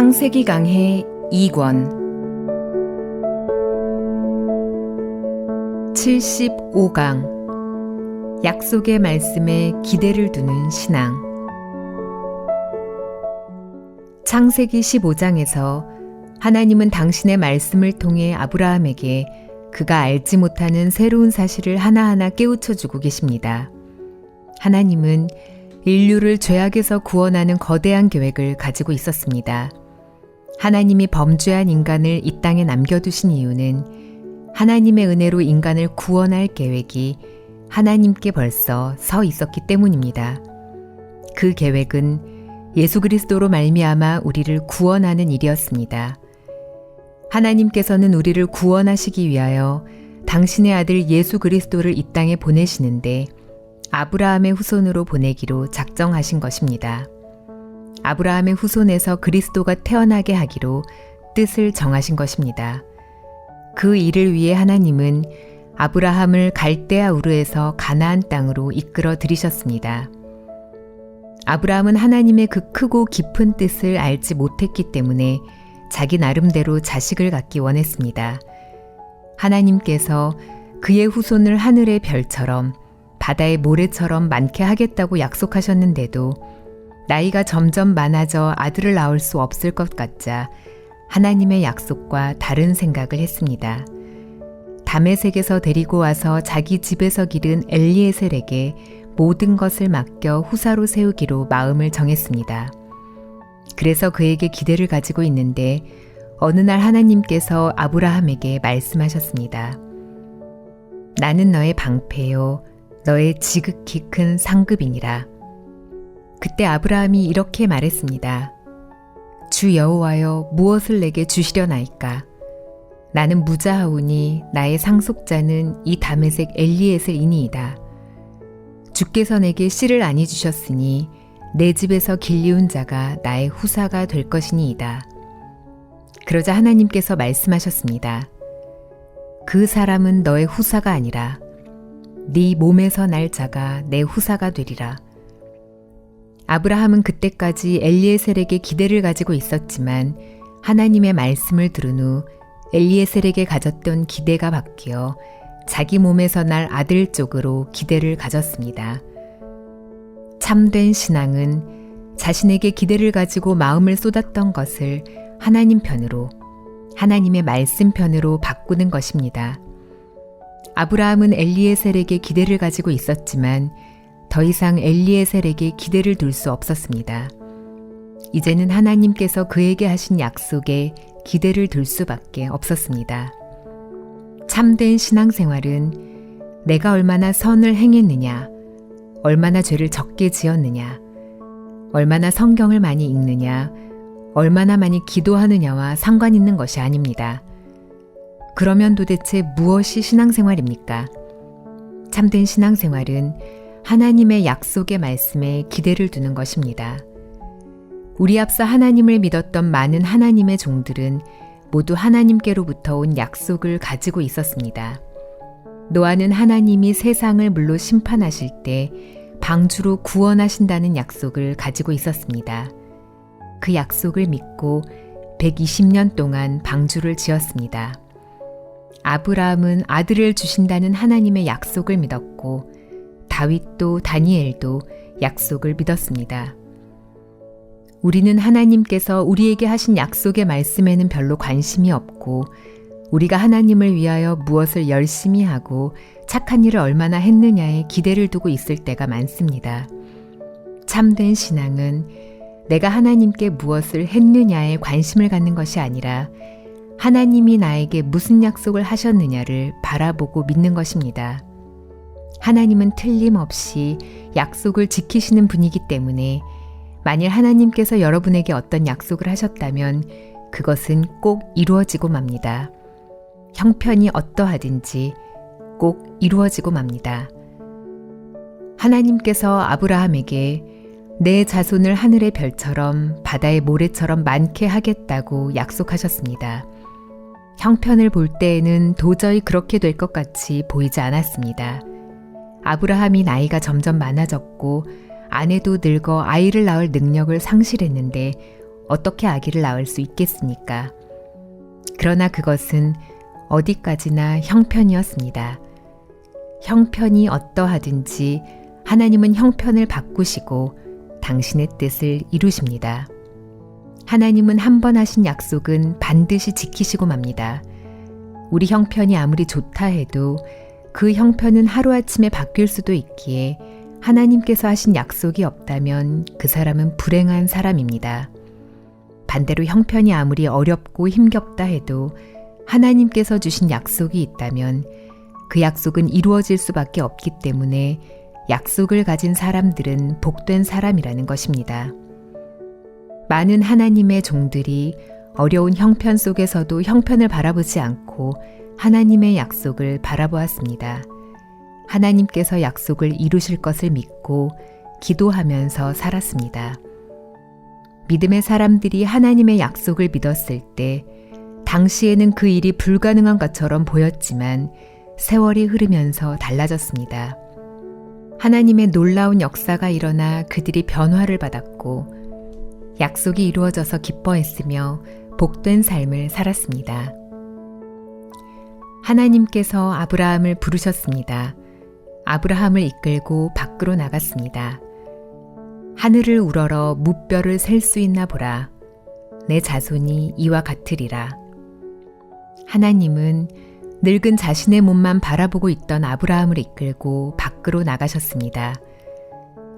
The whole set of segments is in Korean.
창세기 강해 2권 75강 약속의 말씀에 기대를 두는 신앙 창세기 15장에서 하나님은 당신의 말씀을 통해 아브라함에게 그가 알지 못하는 새로운 사실을 하나하나 깨우쳐 주고 계십니다. 하나님은 인류를 죄악에서 구원하는 거대한 계획을 가지고 있었습니다. 하나님이 범죄한 인간을 이 땅에 남겨두신 이유는 하나님의 은혜로 인간을 구원할 계획이 하나님께 벌써 서 있었기 때문입니다. 그 계획은 예수 그리스도로 말미암아 우리를 구원하는 일이었습니다. 하나님께서는 우리를 구원하시기 위하여 당신의 아들 예수 그리스도를 이 땅에 보내시는데 아브라함의 후손으로 보내기로 작정하신 것입니다. 아브라함의 후손에서 그리스도가 태어나게 하기로 뜻을 정하신 것입니다. 그 일을 위해 하나님은 아브라함을 갈대아 우르에서 가나안 땅으로 이끌어 들이셨습니다. 아브라함은 하나님의 그 크고 깊은 뜻을 알지 못했기 때문에 자기 나름대로 자식을 갖기 원했습니다. 하나님께서 그의 후손을 하늘의 별처럼 바다의 모래처럼 많게 하겠다고 약속하셨는데도 나이가 점점 많아져 아들을 낳을 수 없을 것 같자 하나님의 약속과 다른 생각을 했습니다. 담에색에서 데리고 와서 자기 집에서 기른 엘리에셀에게 모든 것을 맡겨 후사로 세우기로 마음을 정했습니다. 그래서 그에게 기대를 가지고 있는데 어느 날 하나님께서 아브라함에게 말씀하셨습니다. 나는 너의 방패요, 너의 지극히 큰 상급이니라. 그때 아브라함이 이렇게 말했습니다. 주 여호와여 무엇을 내게 주시려나이까? 나는 무자하오니 나의 상속자는 이 다메색 엘리에셀이니이다. 주께서 내게 씨를 아니 주셨으니 내 집에서 길리운 자가 나의 후사가 될 것이니이다. 그러자 하나님께서 말씀하셨습니다. 그 사람은 너의 후사가 아니라 네 몸에서 날 자가 내 후사가 되리라. 아브라함은 그때까지 엘리에셀에게 기대를 가지고 있었지만 하나님의 말씀을 들은 후 엘리에셀에게 가졌던 기대가 바뀌어 자기 몸에서 날 아들 쪽으로 기대를 가졌습니다. 참된 신앙은 자신에게 기대를 가지고 마음을 쏟았던 것을 하나님 편으로, 하나님의 말씀 편으로 바꾸는 것입니다. 아브라함은 엘리에셀에게 기대를 가지고 있었지만 더 이상 엘리에셀에게 기대를 둘 수 없었습니다. 이제는 하나님께서 그에게 하신 약속에 기대를 둘 수밖에 없었습니다. 참된 신앙생활은 내가 얼마나 선을 행했느냐, 얼마나 죄를 적게 지었느냐, 얼마나 성경을 많이 읽느냐, 얼마나 많이 기도하느냐와 상관 있는 것이 아닙니다. 그러면 도대체 무엇이 신앙생활입니까? 참된 신앙생활은 하나님의 약속의 말씀에 기대를 두는 것입니다. 우리 앞서 하나님을 믿었던 많은 하나님의 종들은 모두 하나님께로부터 온 약속을 가지고 있었습니다. 노아는 하나님이 세상을 물로 심판하실 때 방주로 구원하신다는 약속을 가지고 있었습니다. 그 약속을 믿고 120년 동안 방주를 지었습니다. 아브라함은 아들을 주신다는 하나님의 약속을 믿었고 다윗도 다니엘도 약속을 믿었습니다. 우리는 하나님께서 우리에게 하신 약속의 말씀에는 별로 관심이 없고 우리가 하나님을 위하여 무엇을 열심히 하고 착한 일을 얼마나 했느냐에 기대를 두고 있을 때가 많습니다. 참된 신앙은 내가 하나님께 무엇을 했느냐에 관심을 갖는 것이 아니라 하나님이 나에게 무슨 약속을 하셨느냐를 바라보고 믿는 것입니다. 하나님은 틀림없이 약속을 지키시는 분이기 때문에 만일 하나님께서 여러분에게 어떤 약속을 하셨다면 그것은 꼭 이루어지고 맙니다. 형편이 어떠하든지 꼭 이루어지고 맙니다. 하나님께서 아브라함에게 내 자손을 하늘의 별처럼 바다의 모래처럼 많게 하겠다고 약속하셨습니다. 형편을 볼 때에는 도저히 그렇게 될 것 같이 보이지 않았습니다. 아브라함이 나이가 점점 많아졌고 아내도 늙어 아이를 낳을 능력을 상실했는데 어떻게 아기를 낳을 수 있겠습니까? 그러나 그것은 어디까지나 형편이었습니다. 형편이 어떠하든지 하나님은 형편을 바꾸시고 당신의 뜻을 이루십니다. 하나님은 한 번 하신 약속은 반드시 지키시고 맙니다. 우리 형편이 아무리 좋다 해도 그 형편은 하루아침에 바뀔 수도 있기에 하나님께서 하신 약속이 없다면 그 사람은 불행한 사람입니다. 반대로 형편이 아무리 어렵고 힘겹다 해도 하나님께서 주신 약속이 있다면 그 약속은 이루어질 수밖에 없기 때문에 약속을 가진 사람들은 복된 사람이라는 것입니다. 많은 하나님의 종들이 어려운 형편 속에서도 형편을 바라보지 않고 하나님의 약속을 바라보았습니다. 하나님께서 약속을 이루실 것을 믿고 기도하면서 살았습니다. 믿음의 사람들이 하나님의 약속을 믿었을 때 당시에는 그 일이 불가능한 것처럼 보였지만 세월이 흐르면서 달라졌습니다. 하나님의 놀라운 역사가 일어나 그들이 변화를 받았고 약속이 이루어져서 기뻐했으며 복된 삶을 살았습니다. 하나님께서 아브라함을 부르셨습니다. 아브라함을 이끌고 밖으로 나갔습니다. 하늘을 우러러 무뼈를 셀 수 있나 보라. 내 자손이 이와 같으리라. 하나님은 늙은 자신의 몸만 바라보고 있던 아브라함을 이끌고 밖으로 나가셨습니다.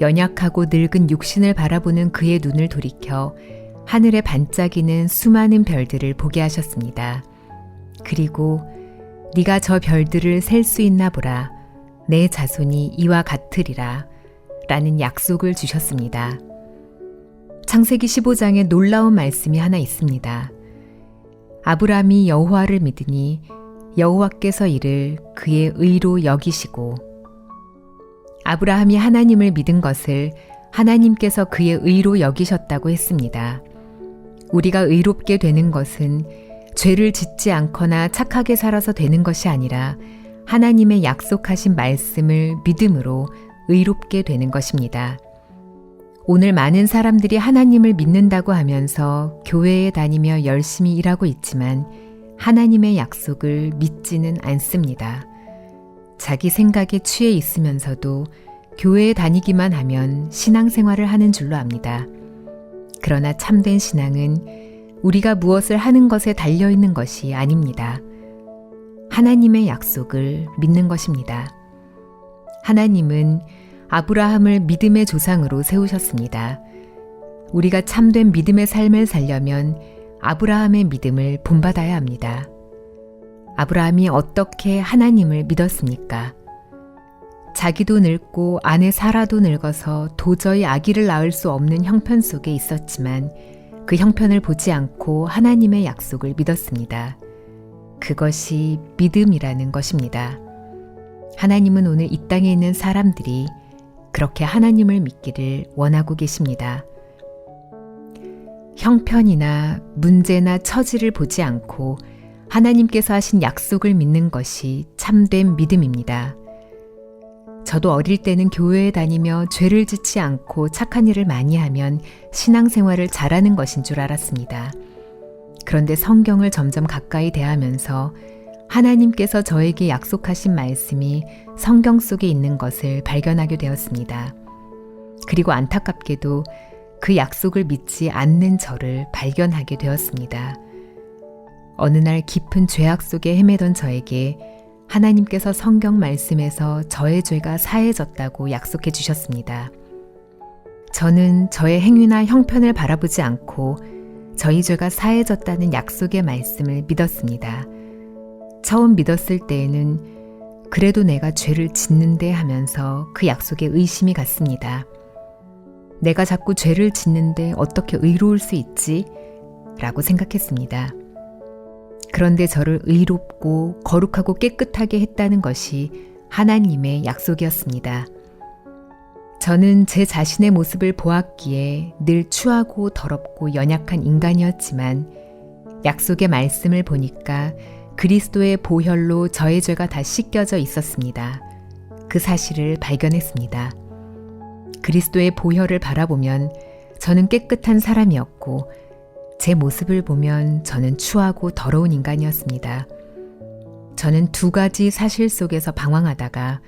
연약하고 늙은 육신을 바라보는 그의 눈을 돌이켜 하늘에 반짝이는 수많은 별들을 보게 하셨습니다. 그리고 네가 저 별들을 셀 수 있나 보라. 내 자손이 이와 같으리라. 라는 약속을 주셨습니다. 창세기 15장에 놀라운 말씀이 하나 있습니다. 아브라함이 여호와를 믿으니 여호와께서 이를 그의 의로 여기시고 아브라함이 하나님을 믿은 것을 하나님께서 그의 의로 여기셨다고 했습니다. 우리가 의롭게 되는 것은 죄를 짓지 않거나 착하게 살아서 되는 것이 아니라 하나님의 약속하신 말씀을 믿음으로 의롭게 되는 것입니다. 오늘 많은 사람들이 하나님을 믿는다고 하면서 교회에 다니며 열심히 일하고 있지만 하나님의 약속을 믿지는 않습니다. 자기 생각에 취해 있으면서도 교회에 다니기만 하면 신앙생활을 하는 줄로 압니다. 그러나 참된 신앙은 우리가 무엇을 하는 것에 달려 있는 것이 아닙니다. 하나님의 약속을 믿는 것입니다. 하나님은 아브라함을 믿음의 조상으로 세우셨습니다. 우리가 참된 믿음의 삶을 살려면 아브라함의 믿음을 본받아야 합니다. 아브라함이 어떻게 하나님을 믿었습니까? 자기도 늙고 아내 사라도 늙어서 도저히 아기를 낳을 수 없는 형편 속에 있었지만 그 형편을 보지 않고 하나님의 약속을 믿었습니다. 그것이 믿음이라는 것입니다. 하나님은 오늘 이 땅에 있는 사람들이 그렇게 하나님을 믿기를 원하고 계십니다. 형편이나 문제나 처지를 보지 않고 하나님께서 하신 약속을 믿는 것이 참된 믿음입니다. 저도 어릴 때는 교회에 다니며 죄를 짓지 않고 착한 일을 많이 하면 신앙생활을 잘하는 것인 줄 알았습니다. 그런데 성경을 점점 가까이 대하면서 하나님께서 저에게 약속하신 말씀이 성경 속에 있는 것을 발견하게 되었습니다. 그리고 안타깝게도 그 약속을 믿지 않는 저를 발견하게 되었습니다. 어느 날 깊은 죄악 속에 헤매던 저에게 하나님께서 성경 말씀에서 저의 죄가 사해졌다고 약속해 주셨습니다. 저는 저의 행위나 형편을 바라보지 않고 저희 죄가 사해졌다는 약속의 말씀을 믿었습니다. 처음 믿었을 때에는 그래도 내가 죄를 짓는데 하면서 그 약속에 의심이 갔습니다. 내가 자꾸 죄를 짓는데 어떻게 의로울 수 있지? 라고 생각했습니다. 그런데 저를 의롭고 거룩하고 깨끗하게 했다는 것이 하나님의 약속이었습니다. 저는 제 자신의 모습을 보았기에 늘 추하고 더럽고 연약한 인간이었지만 약속의 말씀을 보니까 그리스도의 보혈로 저의 죄가 다 씻겨져 있었습니다. 그 사실을 발견했습니다. 그리스도의 보혈을 바라보면 저는 깨끗한 사람이었고 제 모습을 보면 저는 추하고 더러운 인간이었습니다. 저는 두 가지 사실 속에서 방황하다가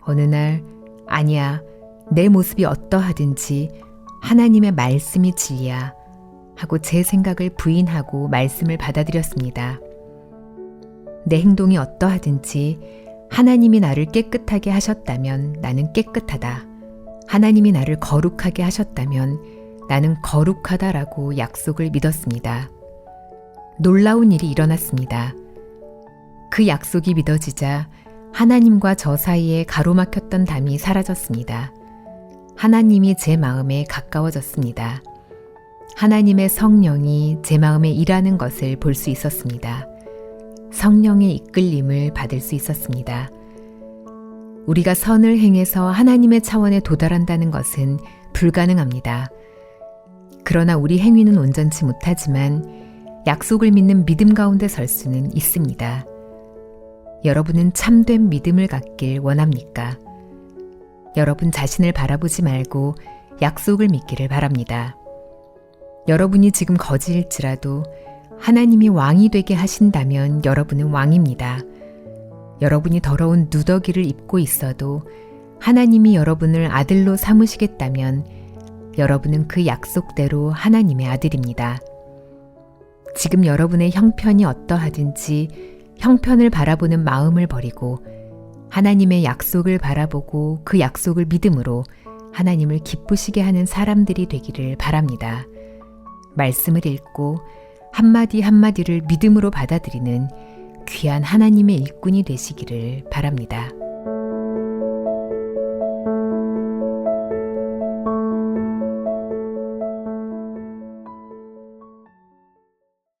어느 날 아니야 내 모습이 어떠하든지 하나님의 말씀이 진리야 하고 제 생각을 부인하고 말씀을 받아들였습니다. 내 행동이 어떠하든지 하나님이 나를 깨끗하게 하셨다면 나는 깨끗하다. 하나님이 나를 거룩하게 하셨다면 나는 거룩하다라고 약속을 믿었습니다. 놀라운 일이 일어났습니다. 그 약속이 믿어지자 하나님과 저 사이에 가로막혔던 담이 사라졌습니다. 하나님이 제 마음에 가까워졌습니다. 하나님의 성령이 제 마음에 일하는 것을 볼 수 있었습니다. 성령의 이끌림을 받을 수 있었습니다. 우리가 선을 행해서 하나님의 차원에 도달한다는 것은 불가능합니다. 그러나 우리 행위는 온전치 못하지만 약속을 믿는 믿음 가운데 설 수는 있습니다. 여러분은 참된 믿음을 갖길 원합니까? 여러분 자신을 바라보지 말고 약속을 믿기를 바랍니다. 여러분이 지금 거지일지라도 하나님이 왕이 되게 하신다면 여러분은 왕입니다. 여러분이 더러운 누더기를 입고 있어도 하나님이 여러분을 아들로 삼으시겠다면 여러분은 그 약속대로 하나님의 아들입니다. 지금 여러분의 형편이 어떠하든지 형편을 바라보는 마음을 버리고 하나님의 약속을 바라보고 그 약속을 믿음으로 하나님을 기쁘시게 하는 사람들이 되기를 바랍니다. 말씀을 읽고 한마디 한마디를 믿음으로 받아들이는 귀한 하나님의 일꾼이 되시기를 바랍니다.